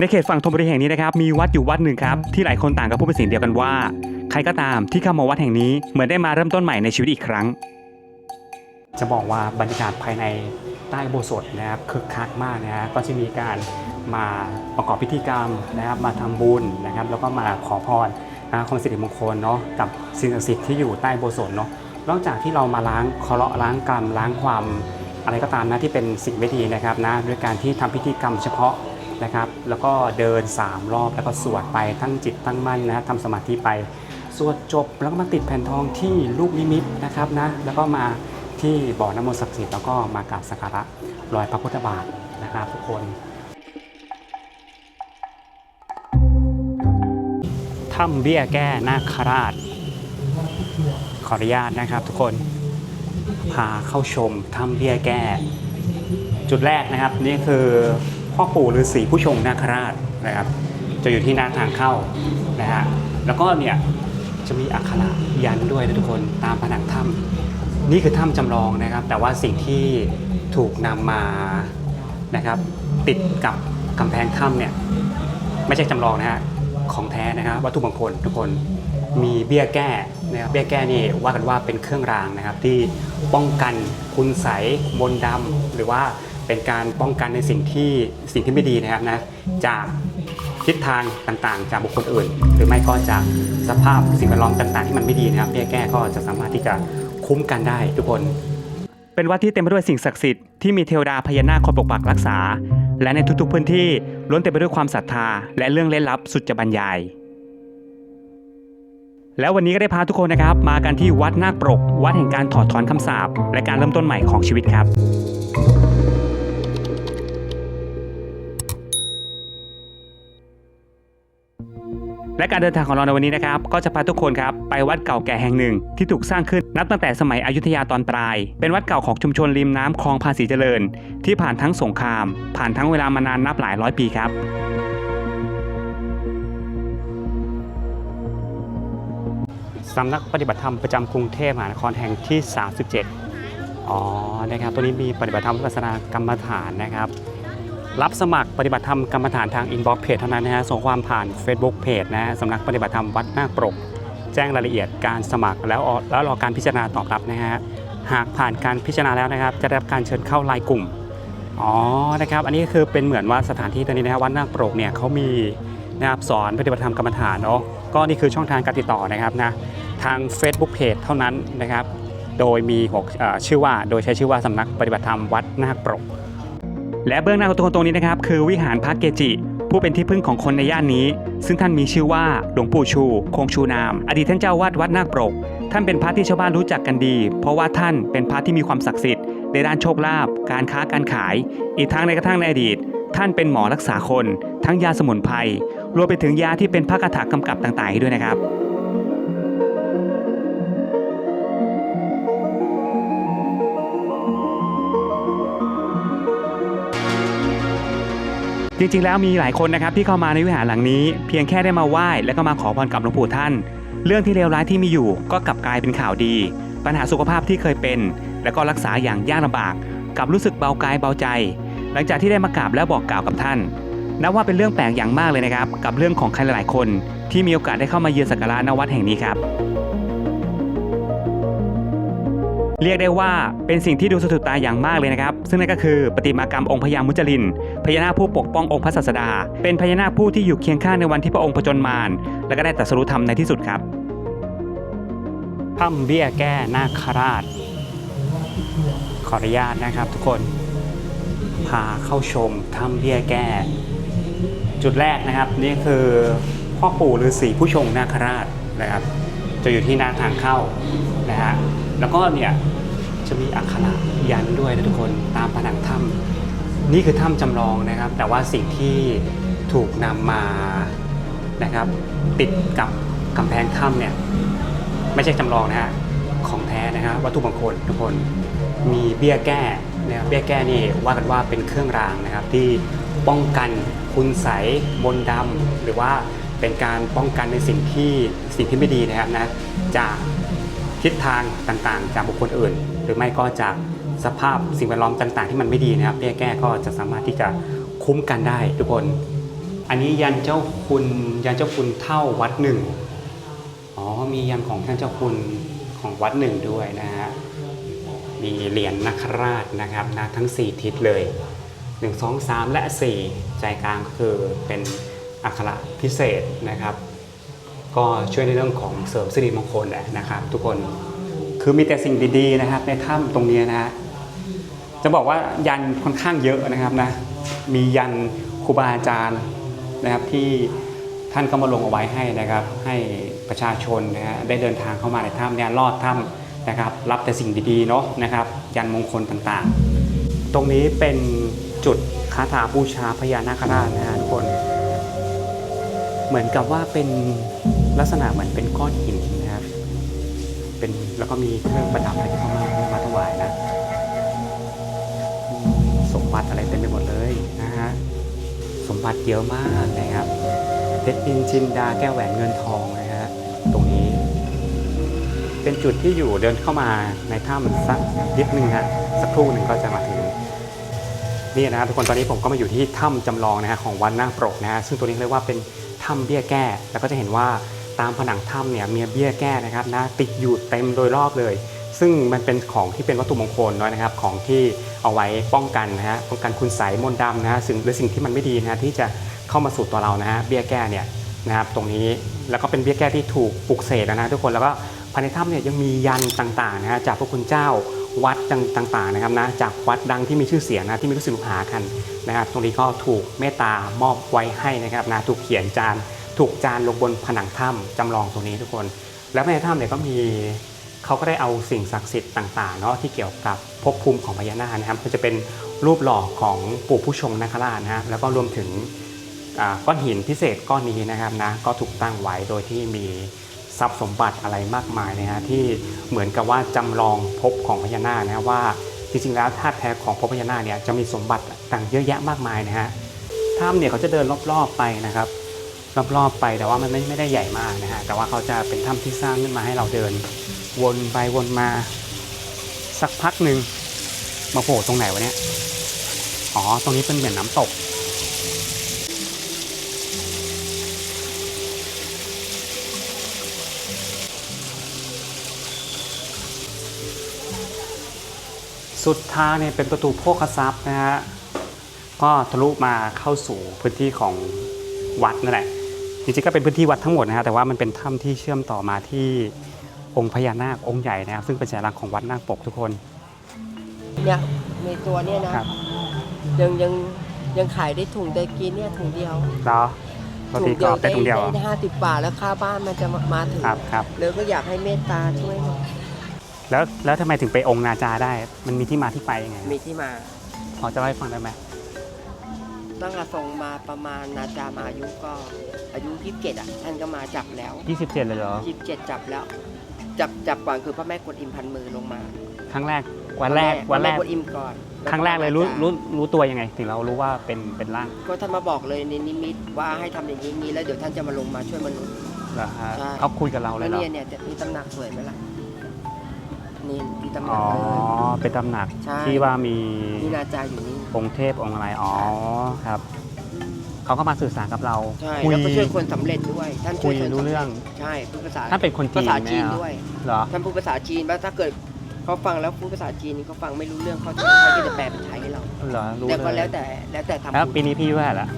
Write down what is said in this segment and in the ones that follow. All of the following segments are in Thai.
ในเขตฝั่งธนบุรีแห่งนี้นะครับมีวัดอยู่วัดหนึ่งครับที่หลายคนต่างก็พูดเป็นเสียงเดียวกันว่า ใครก็ตามที่เข้ามาวัดแห่งนี้เหมือนได้มาเริ่มต้นใหม่ในชีวิตอีกครั้ง จะบอกว่าบรรยากาศภายในใต้โบสถ์นะครับคึกคักมากนะฮะก็จะมีการมาประกอบพิธีกรรมนะครับมาทำบุญนะครับ แล้วก็มาขอพรนะความสิริมงคลเนาะกับสิ่งศักดิ์สิทธิ์ที่อยู่ใต้โบสถ์เนาะนอกจากที่เรามาล้างเคราะห์ล้างกรรมล้างความอะไรก็ตามนะที่เป็นสิ่งไม่ดีนะครับนะด้วยการที่ทำพิธีกรรมเฉพาะ นะครับ แล้วก็เดิน 3 รอบแล้วก็สวดไปตั้งจิตตั้งมั่นนะทำสมาธิไป สวดจบแล้วก็มาติดแผ่นทองที่ลูกนิมิตนะครับนะแล้วก็มาที่บ่อน้ำมนต์ศักดิ์สิทธิ์แล้วก็มากราบสักการะรอยพระพุทธบาทนะครับทุกคนถ้ำเบี้ยแก้นาคราช ขออนุญาตนะครับทุกคนพาเข้าชมถ้ำเบี้ยแก้ จุดแรกนะครับนี่คือ พ่อปู่ฤาษีผู้ชงนาคราชนะครับ จะอยู่ที่หน้าทางเข้านะฮะแล้วก็เนี่ยจะมีอักขระยันด้วยนะทุกคนตามผนังถ้ำนี่คือถ้ำจำลองนะครับ แต่ว่าสิ่งที่ถูกนำมานะครับติดกับกำแพงถ้ำเนี่ยไม่ใช่จำลองนะฮะของแท้นะครับวัตถุมงคลทุกคนมีเบี้ยแก้นะครับเบี้ยแก้นี่ว่ากันว่าเป็นเครื่องรางนะครับ ที่ป้องกันคุณใสมนดำหรือว่า เป็นการป้องกันในสิ่งที่สิ่งที่ไม่ดีนะครับนะจากทิศทางต่างๆ จากบุคคลอื่น หรือไม่ก็จากสภาพสิ่งแวดล้อมต่างๆ ที่มันไม่ดีนะครับเบี้ยแก้ก็จะสามารถที่จะคุ้มกันได้ทุกคน เป็นวัดที่เต็มไปด้วยสิ่งศักดิ์สิทธิ์ที่มีเทวดาพญานาคคอยปกปักรักษา และในทุกๆพื้นที่ล้วนเต็มไปด้วยความศรัทธา และเรื่องเล่นลับสุดจะบรรยาย แล้ววันนี้ก็ได้พาทุกคนนะครับ มากันที่วัดนาคปรก วัดแห่งการถอดถอนคำสาปและการเริ่มต้นใหม่ของชีวิตครับ และการเดินทางของเราในวันนี้นะครับก็จะพาทุกคนครับไปวัดเก่าแก่แห่งหนึ่ง ที่ถูกสร้างขึ้นนับตั้งแต่สมัยอยุธยาตอนปลาย เป็นวัดเก่าของชุมชนริมน้ำคลองภาษีเจริญ ที่ผ่านทั้งสงคราม ผ่านทั้งเวลามานานนับหลายร้อยปีครับสำนักปฏิบัติธรรมประจำกรุงเทพมหานครแห่งที่ 37 อ๋อ นะครับ ตัวนี้มีปฏิบัติธรรมวิปัสสนากรรมฐานนะครับ รับสมัครปฏิบัติธรรมกรรมฐานทางอินบ็อกเพจเท่านั้นนะฮะส่งความผ่าน Facebook เพจนะฮะสำนักปฏิบัติธรรมวัดนาคปรก แจ้งรายละเอียดการสมัครแล้วแล้วรอการพิจารณาตอบรับนะฮะหากผ่านการพิจารณาแล้วนะครับ จะได้รับการเชิญเข้าไลน์กลุ่มอ๋อนะครับอันนี้ก็คือเป็นเหมือนว่าสถานที่ตรงนี้นะฮะวัดนาคปรกเนี่ยเขามีนะครับสอนปฏิบัติธรรมกรรมฐานเนาะก็นี่คือช่องทางการติดต่อนะครับนะทาง Facebook Page เท่านั้นนะครับ โดยมีหกชื่อว่าโดยใช้ชื่อว่าสำนักปฏิบัติธรรมวัดนาคปรก และเบื้องหน้าของตัวคนตรงนี้นะครับ คือวิหารพระเกจิ ผู้เป็นที่พึ่งของคนในย่านนี้ ซึ่งท่านมีชื่อว่าหลวงปู่ชู คงชูนาม อดีตท่านเจ้าวาดวัดนาคปรก ท่านเป็นพระที่ชาวบ้านรู้จักกันดี เพราะว่าท่านเป็นพระที่มีความศักดิ์สิทธิ์ในด้านโชคลาภการค้าการขาย อีกทั้งในกระทั่งในอดีต ท่านเป็นหมอรักษาคน ทั้งยาสมุนไพรรวมไปถึงยาที่เป็นพระคาถากำกับต่างๆด้วยนะครับ จริงๆ แล้วมีหลายคนนะครับที่เข้ามาในวิหารหลังนี้ เพียงแค่ได้มาไหว้แล้วก็มาขอพรกับหลวงปู่ท่าน เรื่องที่เลวร้ายที่มีอยู่ก็กลับกลายเป็นข่าวดี ปัญหาสุขภาพที่เคยเป็น แล้วก็รักษาอย่างยากลำบากกลับรู้สึกเบากายเบาใจ หลังจากที่ได้มากราบและบอกกล่าวกับท่านนับว่าเป็นเรื่องแปลกอย่างมากเลยนะครับ กับเรื่องของใครหลายๆคน ที่มีโอกาสได้เข้ามาเยือนสักการะณวัดแห่งนี้ครับ เรียกได้ว่าเป็นสิ่งที่ดูสะดุดตาอย่างมากเลยนะครับ ซึ่งนั่นก็คือประติมากรรมองค์พญามุจลิน พญานาคผู้ปกป้ององค์พระศาสดา เป็นพญานาคผู้ที่อยู่เคียงข้างในวันที่พระองค์ผจญมารและก็ได้ตรัสรู้ธรรมในที่สุดครับถ้ำเบี้ยแก้นาคราช ขออนุญาตนะครับทุกคนพาเข้าชมถ้ำเบี้ยแก้ จุดแรกนะครับนี่คือพ่อปู่ฤาษีผู้ชงนาคราชนะครับ จะอยู่ที่หน้าทางเข้านะฮะ แล้วก็เนี่ยจะมีอักขระยันด้วยนะทุกคนตามผนังถ้ำนี่คือถ้ำจำลองนะครับ แต่ว่าสิ่งที่ถูกนำมานะครับ ติดกับกำแพงถ้ำเนี่ยไม่ใช่จำลองนะฮะของแท้นะครับวัตถุมงคลทุกคนมีเบี้ยแก้นะครับเบี้ยแก้นี่ว่ากันว่าเป็นเครื่องรางนะครับ ที่ป้องกันคุณใสมนต์ดำหรือว่าเป็นการป้องกันในสิ่งที่สิ่งที่ไม่ดีนะครับนะจาก ทิศทางต่างๆ จากบุคคลอื่น หรือไม่ก็จากสภาพสิ่งแวดล้อมต่างๆ ที่มันไม่ดีนะครับเบี้ยแก้ก็จะสามารถที่จะคุ้มกันได้ทุกคน อันนี้ยันเจ้าคุณยันเจ้าคุณเท่าวัดหนึ่งอ๋อมียันของท่านเจ้าคุณของวัดหนึ่งด้วยนะฮะมีเหรียญนคราชนะครับนะทั้ง 4 ทิศเลย 1 2 3 และ 4 ใจกลางก็คือเป็นอักขระพิเศษนะครับ ก็ช่วยในเรื่องของเสริมสิริมงคลแหละนะครับ ทุกคนคือมีแต่สิ่งดีๆนะครับ ในถ้ำตรงนี้นะฮะจะบอกว่ายันค่อนข้างเยอะนะครับนะมียันครูบาอาจารย์นะครับที่ท่านก็มาลงเอาไว้ให้นะครับ ให้ประชาชนนะฮะได้เดินทางเข้ามาในถ้ำเนี่ยลอดถ้ำนะครับ รับแต่สิ่งดีๆเนาะนะครับ ยันมงคลต่างๆ ตรงนี้เป็นจุดคาถาบูชาพญานาคราชนะฮะทุกคน เหมือนกับว่าเป็น ลักษณะเหมือนเป็นก้อนหินนะครับ เป็นแล้วก็มีเครื่องประดับอะไรที่เขามามาถวายนะสมบัติอะไรเต็มไปหมดเลยนะฮะสมบัติเยอะมากนะครับเพชรนินจินดาแก้วแหวนเงินทองนะฮะตรงนี้ เป็นจุดที่อยู่เดินเข้ามาในถ้ำสักนิดนึงฮะสักครู่หนึ่งก็จะมาถึงนี่นะครับทุกคนตอนนี้ผมก็มาอยู่ที่ถ้ำจำลองนะฮะของวัดนาคปรกนะฮะซึ่งตัวนี้เรียกว่าเป็นถ้ำเบี้ยแก้ แล้วก็จะเห็นว่า ตามผนังถ้ำเนี่ยมีเบี้ยแก้นะครับนะติดอยู่เต็มโดยรอบเลย ซึ่งมันเป็นของที่เป็นวัตถุมงคลน้อยนะครับ ของที่เอาไว้ป้องกันนะฮะป้องกันคุณไสมนต์ดำนะฮะสิ่งหรือสิ่งที่มันไม่ดีนะฮะที่จะเข้ามาสู่ตัวเรานะฮะเบี้ยแก้เนี่ยนะครับตรงนี้แล้วก็เป็นเบี้ยแก้ที่ถูกปลุกเสกนะฮะทุกคนแล้วก็ภายในถ้ำเนี่ยยังมียันต่างๆนะฮะจากพระคุณเจ้าวัดต่างๆนะครับนะจากวัดดังที่มีชื่อเสียงนะที่มีลูกศิษย์ลูกหากันนะครับ ตรงนี้ก็ถูกเมตตามอบไว้ให้นะครับนะถูกเขียนจาน ถูกจานลงบนผนังถ้ำจำลองตรงนี้ทุกคน แล้วในถ้ำเนี่ยก็มีเขาก็ได้เอาสิ่งศักดิ์สิทธิ์ต่างๆเนาะที่เกี่ยวกับภพภูมิของพญานาคนะครับก็จะเป็นรูปหล่อของปู่ผู้ชงนาคราชนะฮะแล้วก็รวมถึงก้อนหินพิเศษก้อนนี้นะครับนะก็ถูกตั้งไว้โดยที่มีทรัพย์สมบัติอะไรมากมายนะฮะที่เหมือนกับว่าจำลองภพของพญานาคนะว่าจริงๆแล้วธาตุแท้ของภพพญานาคเนี่ยจะมีสมบัติต่างเยอะแยะมากมายนะฮะถ้ำเนี่ยเขาจะเดินรอบๆไปนะครับ รอบๆ ไป แต่ว่ามันไม่ไม่ได้ใหญ่มากนะฮะแต่ว่าเขาจะเป็นถ้ำที่สร้างขึ้นมาให้เราเดิน วนไปวนมา สักพักหนึ่งมาโผล่ตรงไหนวะเนี่ยอ๋อตรงนี้เป็นเหมือนน้ำตกสุดท้ายเนี่ยเป็นประตูโภคทรัพย์นะฮะ ก็ทะลุมาเข้าสู่พื้นที่ของวัดนั่นแหละ จริงๆก็เป็นพื้นที่วัดทั้งหมดนะฮะแต่ว่ามันเป็นถ้ำที่เชื่อมต่อมาที่องค์พญานาคองค์ใหญ่นะครับ ซึ่งเป็นสัญลักษณ์ของวัดนาคปกทุกคน เนี่ยในตัวเนี่ยนะครับ ยังยังยังขายได้ถุงตะกี้เนี่ยถุงเดียวแล้วปกติก็เป็นตรงเดียวเหรอได้ห้าสิบบาทแล้วค่าบ้านมันจะมามาถึงครับครับ เลยก็อยากให้เมตตาช่วยหน่อยแล้วแล้วทำไมถึงไปองค์นาจาได้ มันมีที่มาที่ไปยังไง มีที่มา พอจะเล่าให้ฟังได้ไหม ตั้งแต่ส่งมาประมาณนาจามาอายุก็ อายุยี่สิบเจ็ดอะท่านก็มาจับแล้ว27 เลยเหรอ ยี่สิบเจ็ดจับแล้ว จับจับก่อนคือพระแม่กวนอิมพันมือลงมาครั้งแรก วันแรกวันแรกพะม่กวนอิมก่อนครั้งแรกเลยรู้แวก็รู้รู้ตัวยังไง ถึงเรารู้ว่าเป็นเป็นร่างก็ท่านมาบอกเลยในนิมิตว่าให้ทำอย่างนี้อย่างนี้แล้วเดี๋ยวท่านจะมาลงมาช่วยมนุษย์ เหรอฮะใช่ เขาคุยกับเราเลแล้ยวเหรอเนี่ยเนี่ยจะมีตำหนักสวยไหมล่ะนี่มีตำหนัอ๋กอเลย เป็นตำหนักใช่ ที่ว่ามี นี่นาจาอยู่นี่ องค์เทพองค์อะไรอ๋อครับเขาก็มาสื่อสารกับเราใช่คุยแล้วก็ช่วยคนสำเร็จด้วย ท่านคุช่วยยคนรู้สำเรื่อง ใช่พูดภาษาถ้าเป็นคนจีภานษาจีนไหมอะด้วย เหรอ ท่านพูดภาษาจีนว่าถ้าเกิดเขาฟังแล้วพูดภาษาจีนนี่เขาฟังไม่รู้เรื่องเขาจะเขาก็จะแปลเป็นไทยให้เรา เหรอรู้แต่ก็เลแล้ยวแต่แล้วแต่ทำแล้วบุญปีนี้พี่เท่าไหร่ละ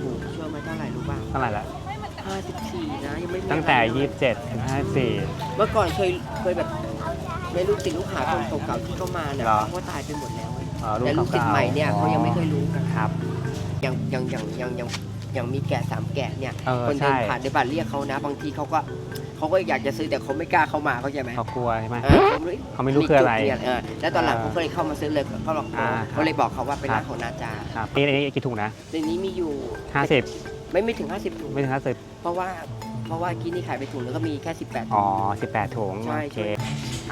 ถูกเชื่อไหมเท่าไหร่รู้บ้างเท่าไหร่ละห้าสิบสี่นะยังไม่มีตั้งแต่อะไรเลย27ถึง54เมื่อก่อนเคยเคยแบบในลูกศิษย์ลูกหาคนเก่าๆที่เข้ามาเนี่ยเหรอ เขาก็ตายไปหมดแล้ว อ๋อรุ่นแต่ลูกศิษย์ก่าๆใหม่เนี่ยเขายังไม่เคยอ๋อรู้กันครับอย่างอย่างอย่างอย่างอย่างอย่างมีแกะสามแกะเนี่ย เออคนเดินใช่ผ่านในบ้านเรียกเขานะ บางทีเขาก็เขาก็อยากจะซื้อแต่เขาไม่กล้าเข้ามาเขาใจไหมเขากลัวใช่ไหม เออเขาไม่เขาไม่รู้คืออะไร มีจุดเปลี่ยนเออแล้วตอนหลังอ่าเขาก็เลยเข้ามาซื้อเลยเขาบอกอ่าเขาเลยบอกเขาว่าเป็นครัร้าบนของนาจาครับนี่นี่กี่ถุงนะ ในนี้มีอยู่50 ไม่ไม่ถึง 50ถุงไม่ถึง50เพราะว่าเพราะว่ากี้นี่ขายไปถุงแล้วก็มีแค่ 18อ๋อ18ถุงใช่โอเคใช่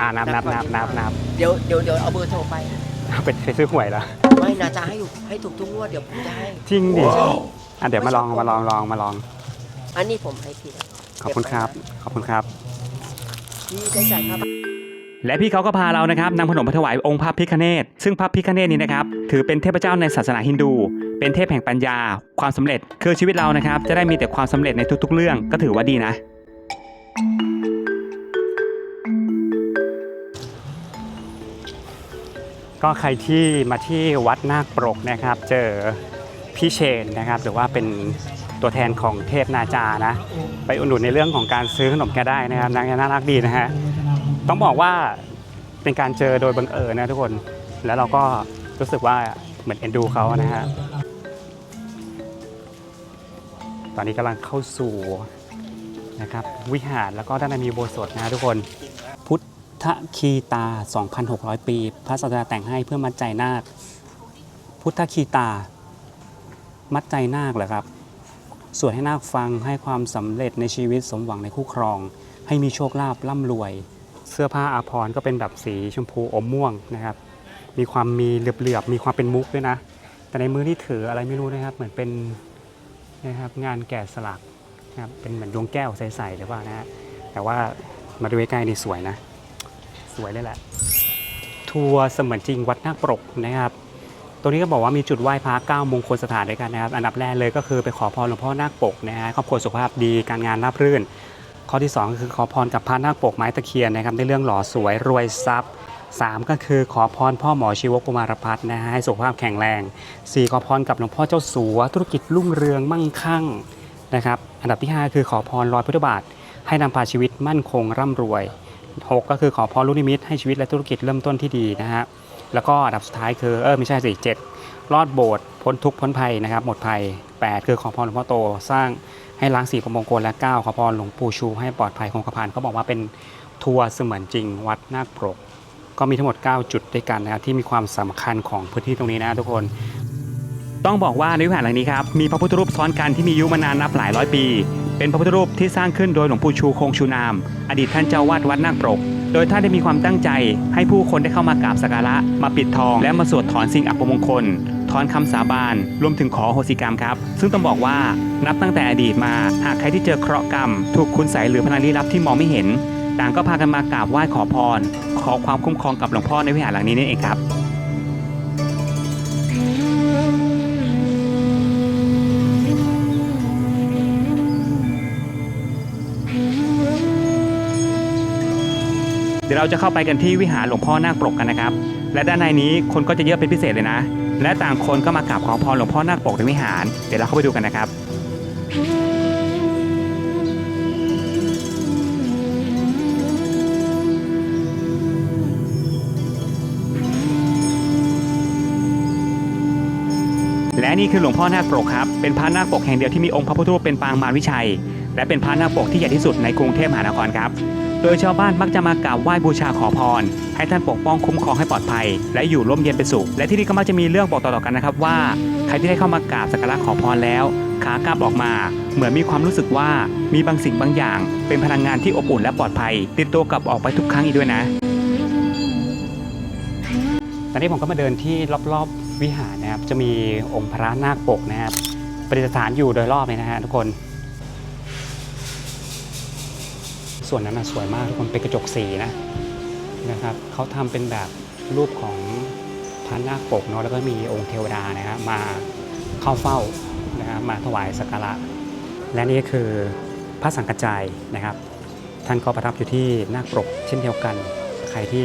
อ่านับนับนับนับนับเดี๋ยวเดี๋ยวเดี๋ยวเอาเบอร์โทรไปเอา ไปไปซื้อหวยแล้วไม่นาจาให้อยู่ให้ถูกทุกงวดเดี๋ยวผมจะให้ จริงดิอะเดี๋ยวมาลองมาลองลองมาลอง อันนี้ผมให้ผิดขอบคุณครับ ขอบคุณครับที่ได้จ่ายค่าบ้านและพี่เขาก็พาเรานะครับนำขนมมาถวายองค์พระพิฆเนศซึ่งพระพิฆเนศนี้นะครับถือเป็นเทพเจ้าในศาสนาฮินดู เป็นเทพแห่งปัญญา ความสำเร็จคือชีวิตเรานะครับจะได้มีแต่ความสำเร็จในทุกๆ เรื่องก็ถือว่าดีนะ ก็ใครที่มาที่วัดนาคปรกนะครับ เจอพี่เชนนะครับ หรือว่าเป็นตัวแทนของเทพนาจานะ ไปอุดหนุนในเรื่องของการซื้อขนมแกได้นะครับนางน่ารักดีนะฮะต้องบอกว่าเป็นการเจอโดยบังเอิญนะทุกคนแล้วเราก็รู้สึกว่าเหมือนเอ็นดูเขานะฮะตอนนี้กำลังเข้าสู่นะครับวิหารแล้วก็ด้านในมีโบสถ์นะทุกคน ทธคีตา 2,600 ปี พระศาสดาแต่งให้เพื่อมัดใจนาค พุทธคีตา มัดใจนาคเหรอครับ สวดให้นาคฟังให้ความสำเร็จในชีวิตสมหวังในคู่ครอง ให้มีโชคลาภร่ำรวย เสื้อผ้าอาภรณ์ก็เป็นแบบสีชมพูอมม่วงนะครับ มีความมีเหลือบๆ มีความเป็นมุกด้วยนะ แต่ในมือที่ถืออะไรไม่รู้นะครับ เหมือนเป็นนะครับงานแกะสลักนะครับ เป็นเหมือนดวงแก้วใสๆหรือเปล่านะฮะ แต่ว่ามาดูใกล้ๆนี่สวยนะ สวยเลยแหละ ทัวร์เสมือนจริงวัดนาคปรกนะครับตรงนี้ก็บอกว่ามีจุดไหว้พระเก้ามงคลสถานด้วยกันนะครับ อันดับแรกเลยก็คือไปขอพรหลวงพ่อนาคปกนะฮะครอบครัวสุขภาพดีการงานราบรื่น ข้อที่ 2 ก็คือขอพรกับพระนาคปกไม้ตะเคียนนะครับในเรื่องหล่อสวยรวยทรัพย์ 3 ก็คือขอพรพ่อหมอชีวกุมารพัฒน์นะฮะให้สุขภาพแข็งแรง 4 ขอพรกับหลวงพ่อเจ้าสัวธุรกิจรุ่งเรืองมั่งคั่งนะครับ อันดับที่ 5 คือขอพรรอยพุทธบาทให้นำพาชีวิตมั่นคงร่ำรวย 6 ก็คือขอพรลูกนิมิตให้ชีวิตและธุรกิจเริ่มต้นที่ดีนะฮะแล้วก็อันดับสุดท้ายคือเออไม่ใช่สิเจ็ดรอดโบสถ์พ้นทุกข์พ้นภัยนะครับหมดภัย 8 คือขอพรหลวงพ่อโตสร้างให้ล้างสีประมงคลและ 9 ขอพรหลวงปู่ชูให้ปลอดภัยคงกระพันเขาบอกว่าเป็นทัวร์เสมือนจริงวัดนาคปรก ก็มีทั้งหมด 9 จุดด้วยกันนะครับที่มีความสำคัญของพื้นที่ตรงนี้นะทุกคนต้องบอกว่าในวิหารหลังนี้ครับมีพระพุทธรูปซ้อนกันที่มีอายุมานานนับหลายร้อยปี เป็นพระพุทธรูปที่สร้างขึ้นโดยหลวงปู่ชูคงชูนาม อดีตท่านเจ้าวาดวัดนาคปรก โดยท่านได้มีความตั้งใจ ให้ผู้คนได้เข้ามากราบสักการะ มาปิดทอง และมาสวดถอนสิ่งอัปมงคล ถอนคำสาบาน รวมถึงขอโหสิกรรมครับ ซึ่งต้องบอกว่านับตั้งแต่อดีตมา หากใครที่เจอเคราะห์กรรม ถูกคุณใสหรือพลังลี้ลับที่มองไม่เห็น ต่างก็พากันมากราบไหว้ขอพร ขอความคุ้มครองกับหลวงพ่อในวิหารหลังนี้นี่เองครับ เดี๋ยวเราจะเข้าไปกันที่วิหารหลวงพ่อนาคปกกันนะครับ และด้านในนี้คนก็จะเยอะเป็นพิเศษเลยนะ และต่างคนก็มากราบขอพรหลวงพ่อนาคปกในวิหาร เดี๋ยวเราเข้าไปดูกันนะครับและนี่คือหลวงพ่อนาคปกครับ เป็นพระนาคปกแห่งเดียวที่มีองค์พระพุทธรูปเป็นปางมารวิชัย และเป็นพระนาคปกที่ใหญ่ที่สุดในกรุงเทพมหานครครับ ดยชาวบ้านมักจะมากราบไหว้บูชาขอพร ให้ท่านปกป้องคุ้มครองให้ปลอดภัย และอยู่ร่มเย็นเป็นสุข และที่นี่ก็มักจะมีเรื่องบอกต่อๆกันนะครับว่า ใครที่ได้เข้ามากราบสักการะขอพรแล้ว ขากลับออกมา เหมือนมีความรู้สึกว่ามีบางสิ่งบางอย่าง เป็นพลังงานที่อบอุ่นและปลอดภัย ติดตัวกลับออกไปทุกครั้งอีกด้วยนะ ตอนนี้ผมก็มาเดินที่รอบๆวิหารนะครับ จะมีองค์พระนาคปกนะครับประดิษฐานอยู่โดยรอบเลยนะฮะทุกคน ส่วนนั้นนะสวยมากทุกคนเป็นกระจกสีนะนะครับเขาทำเป็นแบบรูปของพระนาคปกเนาะแล้วก็มีองค์เทวดานะฮะมาเข้าเฝ้านะฮะมาถวายสักการะ และนี่ก็คือพระสังกัจจายนะครับ ท่านก็ประทับอยู่ที่นาคปกเช่นเดียวกัน ใครที่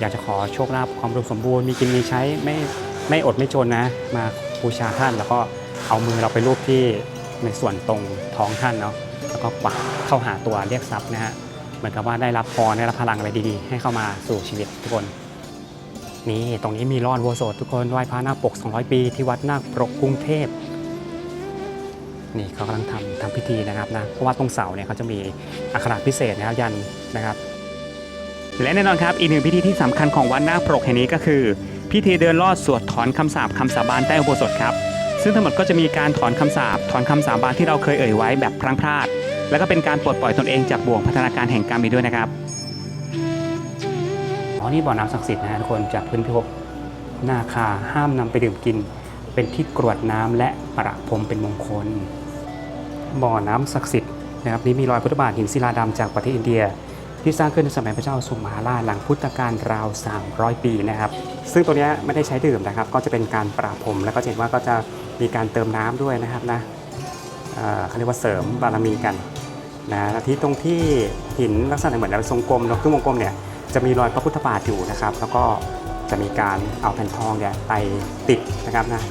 อยากจะขอโชคลาภความอุดมสมบูรณ์มีกินมีใช้ไม่ไม่อดไม่จนนะ มาบูชาท่านแล้วก็เอามือเราไปรูปที่ในส่วนตรงท้องท่านเนาะ แล้วก็ปักเข้าหาตัวเรียกทรัพย์นะฮะเหมือนกับว่าได้รับพรได้รับพลังอะไรดีๆ ให้เข้ามาสู่ชีวิตทุกคนนี่ตรงนี้มีรอดวัวโสดทุกคนไหว้พระนาคปก 200 ปีที่วัดนาคปรกกรุงเทพนี่เขากำลังทำทำพิธีนะครับนะเพราะว่าตรงเสาเนี่ยเขาจะมีอักขระพิเศษนะครับยันนะครับ และแน่นอนครับอีกหนึ่งพิธีที่สำคัญของวัดนาคปกแห่งนี้ก็คือ พิธีเดินลอดสวดถอนคำสาปคำสาบานใต้อุโบสถครับซึ่งทั้งหมดก็จะมีการถอนคำสาปถอนคำสาบานที่เราเคยเอ่ยไว้แบบพลั้งพลาด แล้วก็เป็นการปลดปล่อยตนเองจากบ่วงพัฒนาการแห่งกรรมอีกด้วยนะครับอ๋อนี่บ่อน้ำศักดิ์สิทธิ์นะทุกคนจากพื้นพิภพนาคาห้ามนำไปดื่มกิน เป็นที่กรวดน้ำและประพรมเป็นมงคล บ่อน้ำศักดิ์สิทธิ์นะครับนี้มีรอยพุทธบาทหินศิลาดำจากประเทศอินเดีย ที่สร้างขึ้นในสมัยพระเจ้าสุมาราชหลังพุทธกาลราว 300 ปีนะครับ ซึ่งตัวเนี้ยไม่ได้ใช้ดื่มนะครับ ก็จะเป็นการปราพรมแล้วก็เห็นว่าก็จะมีการเติมน้ำด้วยนะครับนะเอ่อเขาเรียกว่าเสริมบารมีกัน นะที่ตรงที่หินลักษณะเหมือนทรงกลมเนอะครึ่งวงกลมเนี่ยจะมีรอยพระพุทธบาทอยู่นะครับ แล้วก็จะมีการเอาแผ่นทองเนี่ยไปติดนะครับนะ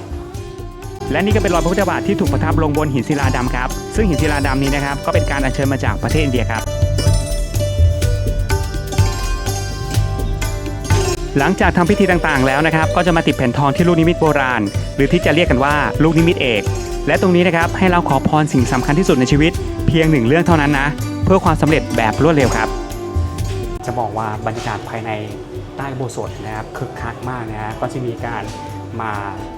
และนี่ก็เป็นรอยพระพุทธบาทที่ถูกประทับลงบนหินศิลาดำครับ ซึ่งหินศิลาดำนี้นะครับ ก็เป็นการอัญเชิญมาจากประเทศอินเดียครับ หลังจากทำพิธีต่างๆแล้วนะครับ ก็จะมาติดแผ่นทองที่ลูกนิมิตโบราณ หรือที่จะเรียกกันว่าลูกนิมิตเอก และตรงนี้นะครับให้เราขอพรสิ่งสำคัญที่สุดในชีวิต พียงหนึ่งเรื่องเท่านั้นนะ เพื่อความสำเร็จแบบรวดเร็วครับ จะบอกว่าบรรยากาศภายในใต้โบสถ์นะครับคึกคักมากนะฮะก็จะมีการมา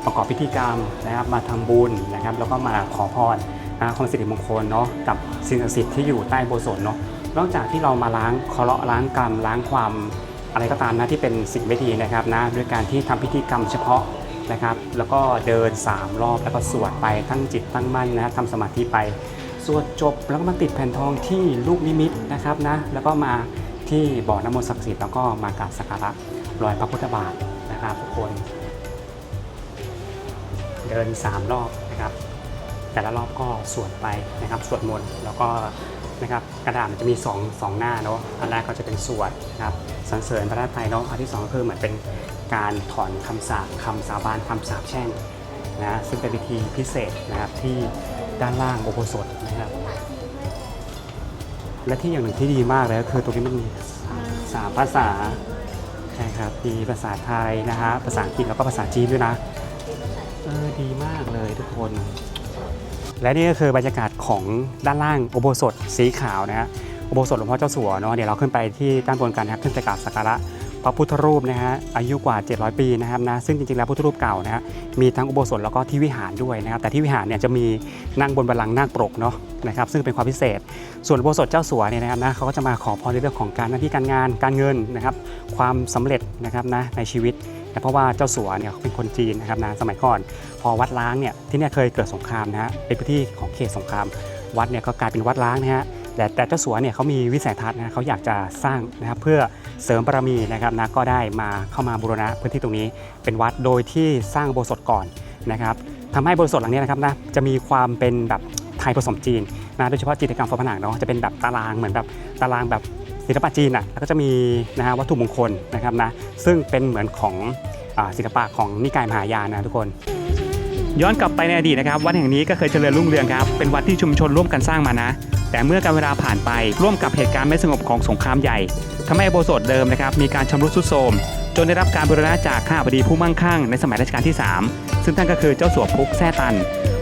ประกอบพิธีกรรมนะครับมาทำบุญนะครับ แล้วก็มาขอพรนะความสิริมงคลเนาะกับสิ่งศักดิ์สิทธิ์ที่อยู่ใต้โบสถ์เนาะนอกจากที่เรามาล้างเคราะห์ล้างกรรมล้างความอะไรก็ตามนะที่เป็นสิ่งไม่ดีนะครับนะด้วยการที่ทำพิธีกรรมเฉพาะนะครับ แล้วก็เดิน 3 รอบแล้วก็สวดไปตั้งจิตตั้งมั่นนะทำสมาธิไป สวดจบแล้วก็มาติดแผ่นทองที่ลูกนิมิตนะครับนะแล้วก็มาที่บ่อน้ำมนต์ศักดิ์สิทธิ์แล้วก็มากราบสักการะรอยพระพุทธบาทนะครับทุกคน เดิน 3 รอบนะครับ แต่ละรอบก็สวดไปนะครับสวดมนต์แล้วก็นะครับกระดาษมันจะมี2งหน้าเนาะอันแรกก็จะเป็นสวดนะครับสรรเสริญพระราชไทยเนาะอันที่สองก็คือเหมือนเป็นการถอนคำสาปคำสาบานคำสาปแช่ง นะซึ่งเป็นวิธีพิเศษนะครับที่ด้านล่างโอโบสถนะครับ และที่อย่างหนึ่งที่ดีมากเลยก็คือตรงนี้มันมีสามภาษาใช่ครับมีภาษาไทยนะฮะภาษาอังกฤษแล้วก็ภาษาจีนด้วยนะเออดีมากเลยทุกคน และนี่ก็คือบรรยากาศของด้านล่างโอโบสถสีขาวนะฮะอุโบสถหลวงพ่อเจ้าสัวเนาะเดี๋ยวเราขึ้นไปที่ด้านบนกันนะครับขึ้นไปกราบสักการะ พระพุทธรูปนะฮะอายุกว่า 700 ปีนะครับนะซึ่งจริงๆแล้วพุทธรูปเก่านะฮะมีทั้งอุโบสถแล้วก็ที่วิหารด้วยนะครับแต่ที่วิหารเนี่ยจะมีนั่งบนบัลลังก์นาคปรกเนาะนะครับซึ่งเป็นความพิเศษ ส่วนอุโบสถเจ้าสัวเนี่ยนะครับนะเขาก็จะมาขอพรในเรื่องของการหน้าที่การงานการเงินนะครับความสำเร็จนะครับนะในชีวิตนะเพราะว่าเจ้าสัวเนี่ยเขาเป็นคนจีนนะครับนะสมัยก่อน พอวัดล้างเนี่ยที่เนี่ยเคยเกิดสงครามนะฮะเป็นพื้นที่ของเขตสงครามวัดเนี่ยก็กลายเป็นวัดล้างนะฮะ แต่แต่เจ้าสัวเนี่ยเขามีวิสัยทัศน์นะเขาอยากจะสร้างนะครับเพื่อเสริมบารมีนะครับนะก็ได้มาเข้ามาบูรณะพื้นที่ตรงนี้เป็นวัดโดยที่สร้างโบสถก่อนนะครับทำให้โบสถหลังนี้นะครับนะจะมีความเป็นแบบไทยผสมจีนนะโดยเฉพาะจิตรกรรมฝาผนังเนาะจะเป็นแบบตารางเหมือนแบบตารางแบบศิลปะจีนอะแล้วก็จะมีนะฮะวัตถุมงคลนะครับนะซึ่งเป็นเหมือนของศิลปะของนิกายมหายานนะทุกคนย้อนกลับไปในอดีตนะครับวัดแห่งนี้ก็เคยเจริญรุ่งเรืองครับเป็นวัดที่ชุมชนร่วมกันสร้างมานะ แต่เมื่อการเวลาผ่านไปร่วมกับเหตุการณ์ไม่สงบของสงครามใหญ่ทำให้อุโบสถเดิมนะครับมีการชำรุดทรุดโทรมจนได้รับการบูรณะจากข้าบดีผู้มั่งคั่งในสมัยรัชกาลที่ 3 ซึ่งท่านก็คือเจ้าสัวพุกแซ่ตัน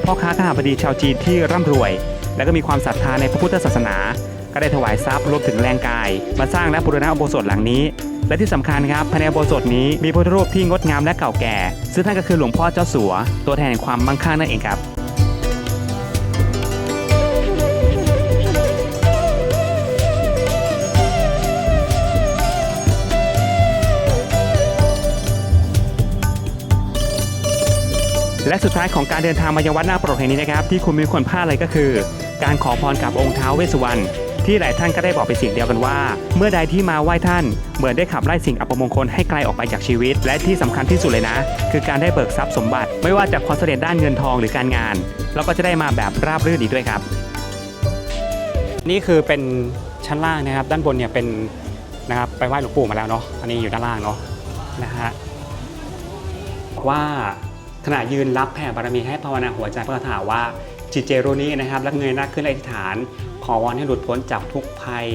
พ่อค้าข้าบดีชาวจีนที่ร่ำรวย และก็มีความศรัทธาในพระพุทธศาสนา ก็ได้ถวายทรัพย์รวมถึงแรงกาย มาสร้างและบูรณะอุโบสถหลังนี้ และที่สำคัญครับภายในอุโบสถนี้มีพระรูปที่งดงามและเก่าแก่ ซึ่งท่านก็คือหลวงพ่อเจ้าสัว ตัวแทนแห่งความมั่งคั่งนั่นเองครับ และสุดท้ายของการเดินทางมายังวัดนาคปรกแห่งนี้นะครับที่คุณไมีควรพลาดเลยก็คือ การขอพรกับองค์ท้าวเวสสุวรรณที่หลายท่านก็ได้บอกเป็นเสียงเดียวกันว่า เมื่อใดที่มาไหว้ท่าน เหมือนได้ขับไล่สิ่งอัปมงคลให้ไกลออกไปจากชีวิต และที่สำคัญที่สุดเลยนะ คือการได้เบิกทรัพย์สมบัติ ไม่ว่าจะความสำเร็จด้านเงินทองหรือการงาน แล้วก็จะได้มาแบบราบรื่นอีกด้วยครับ นี่คือเป็นชั้นล่างนะครับ ด้านบนเนี่ยเป็นนะครับไปไหว้หลวงปู่มาแล้วเนาะอันนี้อยู่ด้านล่างเนาะนะฮะว่า ขณะยืนรับแผ่บารมีให้ภาวนาหัวใจพระคาถาว่าจิตเจโรนี้นะครับแล้วเงยหน้าขึ้นอธิษฐาน ขอวอนให้หลุดพ้นจากทุกภัย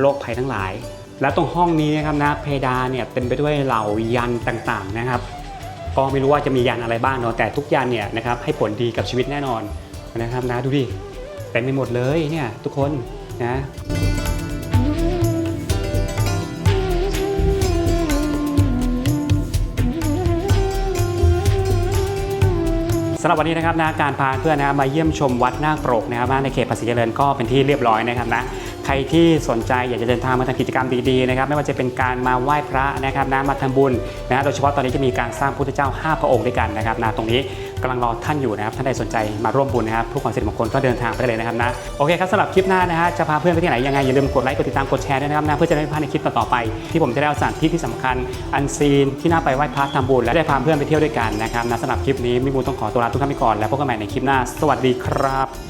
โรคภัยทั้งหลาย และตรงห้องนี้นะครับนะเพดานเนี่ยเต็มไปด้วยเหล่ายันต่างๆนะครับ ก็ไม่รู้ว่าจะมียันอะไรบ้างเนาะแต่ทุกยันเนี่ยนะครับให้ผลดีกับชีวิตแน่นอนนะครับนะดูดิเต็มไปหมดเลยเนี่ยทุกคนนะ สำหรับวันนี้นะครับนะการพาเพื่อนนะครับมาเยี่ยมชมวัดนาคปรกนะครับในเขตภาษีเจริญก็เป็นที่เรียบร้อยนะครับนะใครที่สนใจอยากจะเดินทางมาทำกิจกรรมดีๆนะครับไม่ว่าจะเป็นการมาไหว้พระนะครับนะมาทำบุญนะโดยเฉพาะตอนนี้จะมีการสร้างพุทธเจ้า 5 พระองค์ด้วยกันนะครับนะตรงนี้ กำลังรอท่านอยู่นะครับท่านใดสนใจมาร่วมบุญนะครับผู้ความสิริมงคลก็เดินทางไปได้เลยนะครับนะโอเคครับสำหรับคลิปหน้านะฮะจะพาเพื่อนไปที่ไหนยังไงอย่าลืมกดไลค์กดติดตามกดแชร์ด้วยนะครับนะเพื่อจะได้ไม่พลาดในคลิปต่อๆไป ที่ผมจะได้เอาสถานที่ที่สำคัญอันซีนที่น่าไปไหว้พระทำบุญและได้พาเพื่อนไปเที่ยวด้วยกันนะครับนะสำหรับคลิปนี้มิบูต้องขอตัวลาทุกท่านไปก่อนแล้วพบกันใหม่ในคลิปหน้า สวัสดีครับ